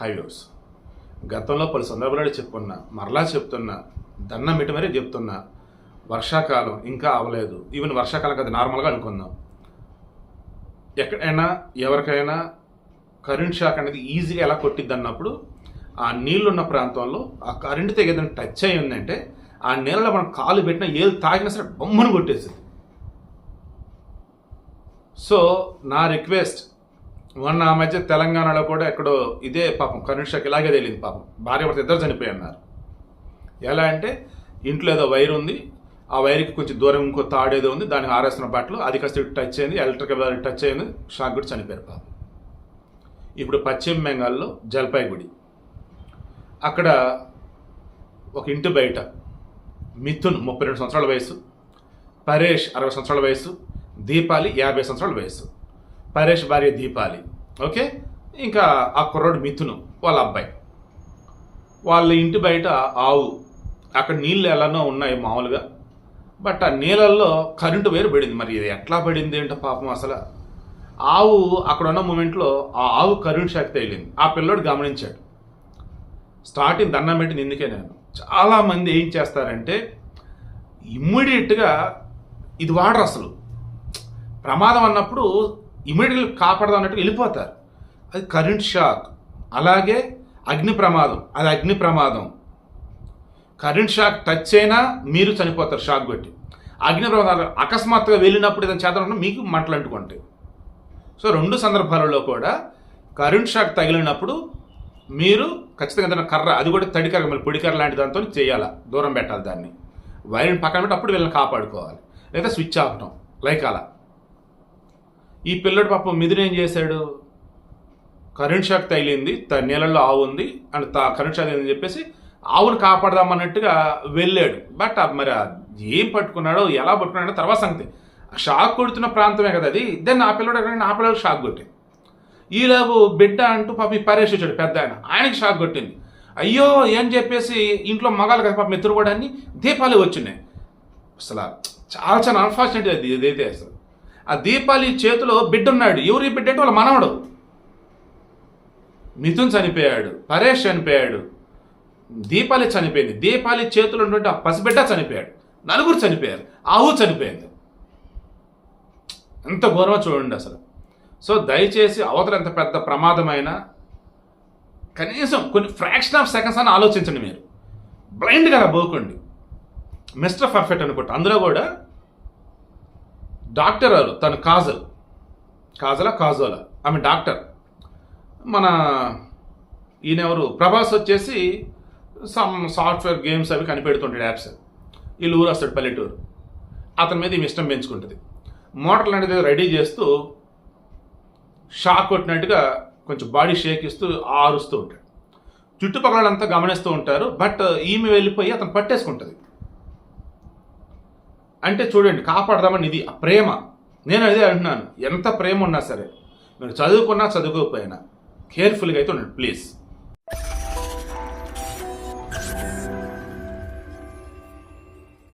Highways గతంలో పలు సందర్భాలు చెప్పుకున్నా మరలా చెప్తున్నా దన్నం పెట్టి మరీ చెప్తున్నా వర్షాకాలం ఇంకా అవ్వలేదు ఈవెన్ వర్షాకాలం కదా నార్మల్గా అనుకుందాం. ఎక్కడైనా ఎవరికైనా కరెంట్ షాక్ అనేది ఈజీగా ఎలా కొట్టిద్ది అన్నప్పుడు ఆ నీళ్ళున్న ప్రాంతంలో ఆ కరెంటు తెగేదని టచ్ అయి ఉందంటే ఆ నీళ్ళలో మనం కాలు పెట్టినా ఏది తాగినా సరే బొమ్మను కొట్టేసింది. సో నా రిక్వెస్ట్ మొన్న ఆ మధ్య తెలంగాణలో కూడా ఎక్కడో ఇదే పాపం కరెంట్ షాక్ ఇలాగే తెలియదు పాపం. భార్య భర్త ఇద్దరు చనిపోయి అన్నారు ఎలా అంటే ఇంట్లో ఏదో వైర్ ఉంది ఆ వైర్కి కొంచెం దూరం ఇంకో తాడేదో ఉంది దానికి ఆరేస్తున్న బట్టలు అది కాస్త టచ్ అయింది ఎలక్ట్రికల్ టచ్ అయింది షాక్ కూడా చనిపోయారు పాపం. ఇప్పుడు పశ్చిమ బెంగాల్లో జల్పాయిగుడి. అక్కడ ఒక ఇంటి బయట మిథున్ ముప్పై రెండు సంవత్సరాల వయసు పరేష్ అరవై సంవత్సరాల వయసు దీపాలి యాభై సంవత్సరాల వయసు పరేష్ భార్య దీపాలి. ఓకే? ఇంకా ఆ కుర్రోడు మిథును వాళ్ళ అబ్బాయి. వాళ్ళ ఇంటి బయట ఆవు. అక్కడ నీళ్ళు ఎలానో ఉన్నాయి మామూలుగా. బట్ ఆ నీళ్ళల్లో కరెంటు వేరు పడింది. మరి ఇది ఎట్లా పడింది ఏంటో పాపం అసలు. ఆవు అక్కడ ఉన్న మూమెంట్లో ఆ ఆవు కరెంట్ షాక్ తగిలింది. ఆ పిల్లోడు గమనించాడు. స్టార్టింగ్ దండం పెట్టింది ఎందుకే నేను. చాలామంది ఏం చేస్తారంటే ఇమ్మీడియట్గా ఇది వాడరు అసలు. ప్రమాదం అన్నప్పుడు ఇమ్మీడియట్గా కాపాడదాం అన్నట్టు వెళ్ళిపోతారు. అది కరెంట్ షాక్. అలాగే అగ్ని ప్రమాదం. అది అగ్ని ప్రమాదం. కరెంట్ షాక్ టచ్ అయినా మీరు చనిపోతారు షాక్ కొట్టి. అగ్ని ప్రమాదాలు అకస్మాత్తుగా వెళ్ళినప్పుడు ఏదైనా చేద్దాం మీకు మంటలు అంటుకుంటాయి. సో రెండు సందర్భాలలో కూడా కరెంట్ షాక్ తగిలినప్పుడు మీరు ఖచ్చితంగా ఏదైనా కర్ర అది కూడా తడి కర్ర మళ్ళీ పొడి కర్ర లాంటి దాంతో చేయాలా? దూరం పెట్టాలి దాన్ని. వైర్ని పక్కన పెట్టి అప్పుడు వీళ్ళని కాపాడుకోవాలి. లేదా స్విచ్ ఆపటం లైక్ అలా. ఈ పిల్లడు పాపం మిథున ఏం చేశాడు? కరెంట్ షాక్ తగిలింది త నీళ్ళల్లో ఆవు ఉంది అండ్ తా కరెంట్ షాక్ అయిందని చెప్పేసి ఆవును కాపాడదామన్నట్టుగా వెళ్ళాడు. బట్ మరి ఏం పట్టుకున్నాడో ఎలా పట్టుకున్నాడో తర్వాత సంగతి. ఆ షాక్ కొడుతున్న ప్రాంతమే కదా అది. దెన్ ఆ పిల్లడు ఎక్కడైనా ఆ పిల్లడు షాక్ కొట్టింది ఈలోపు బిడ్డ అంటూ పాప పరేష్ వచ్చాడు పెద్ద ఆయన. ఆయనకి షాక్ కొట్టింది. అయ్యో ఏం చెప్పేసి ఇంట్లో మగాలు కదా పాప మిత్రుడు కూడా అన్ని దీపాలు వచ్చినాయి. అసలు చాలా చాలా అన్ఫార్చునేట్ అది ఇదైతే అసలు. ఆ దీపాలి చేతిలో బిడ్డ ఉన్నాడు బిడ్డ అంటే వాళ్ళ మనవడు. మిథున్ చనిపోయాడు పరేష్ చనిపోయాడు దీపాలి చనిపోయింది. దీపాలి చేతిలో ఉన్నటువంటి ఆ పసిబిడ్డ చనిపోయాడు. నలుగురు చనిపోయారు ఆవు చనిపోయింది. ఎంత ఘోరమో చూడండి అసలు. సో దయచేసి అవతల ఎంత పెద్ద ప్రమాదమైనా కనీసం కొన్ని ఫ్రాక్షన్ ఆఫ్ సెకండ్స్ అని ఆలోచించండి మీరు. బ్లైండ్గా పోకండి. మిస్టర్ పర్ఫెక్ట్ అనుకుంటా. అందులో కూడా డాక్టర్ గారు తను కాజల్. కాజలా కాజోలా? ఆమె డాక్టర్. మన ఈయనెవరు ప్రభాస్ వచ్చేసి సమ్ సాఫ్ట్వేర్ గేమ్స్ అవి కనిపెడుతుంటాడు యాప్స్. వీళ్ళు ఊరు వస్తాడు పల్లెటూరు. అతని మీద ఈమె ఇష్టం పెంచుకుంటుంది. మోటార్ లాంటిది రెడీ చేస్తూ షాక్ కొట్టినట్టుగా కొంచెం బాడీ షేక్ ఇస్తూ ఆరుస్తూ ఉంటాడు. చుట్టుపక్కల అంతా గమనిస్తూ ఉంటారు. బట్ ఈమె వెళ్ళిపోయి అతను పట్టేసుకుంటుంది. అంటే చూడండి కాపాడదామని ఇది ఆ ప్రేమ. నేను అదే అంటున్నాను. ఎంత ప్రేమ ఉన్నా సరే మీరు చదువుకున్నా చదువుకోకపోయినా కేర్ఫుల్గా అయితే ఉండండి ప్లీజ్